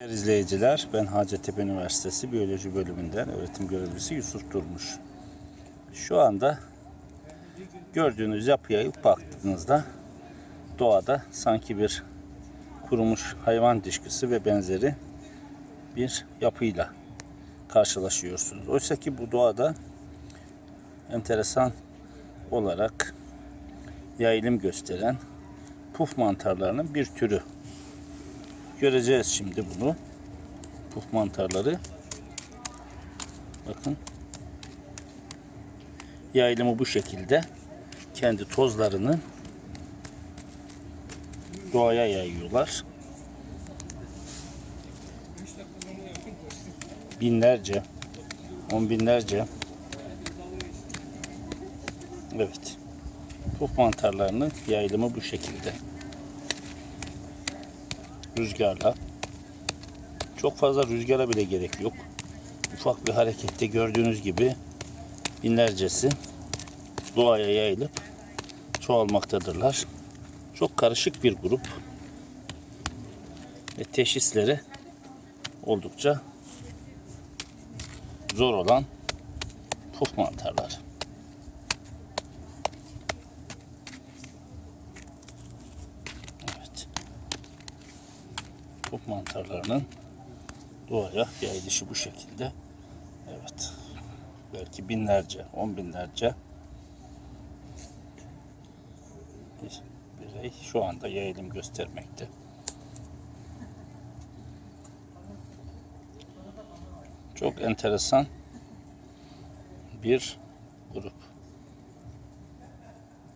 Değerli izleyiciler, ben Hacettepe Üniversitesi Biyoloji Bölümünden öğretim görevlisi Yusuf Durmuş. Şu anda gördüğünüz yapıya baktığınızda doğada sanki bir kurumuş hayvan dışkısı ve benzeri bir yapıyla karşılaşıyorsunuz. Oysa ki bu doğada enteresan olarak yayılım gösteren puf mantarlarının bir türü. Göreceğiz şimdi bunu. Puf mantarları. Bakın. Yayılımı bu şekilde. Kendi tozlarını doğaya yayıyorlar. Binlerce, on binlerce. Evet. Puf mantarlarının yayılımı bu şekilde rüzgarla. Çok fazla rüzgara bile gerek yok. Ufak bir harekette gördüğünüz gibi binlercesi doğaya yayılıp çoğalmaktadırlar. Çok karışık bir grup ve teşhisleri oldukça zor olan puf mantarlar. Evet top mantarlarının doğaya yayılışı bu şekilde. Evet. Belki binlerce, on binlerce bir birey şu anda yayılım göstermekte. Çok enteresan bir grup.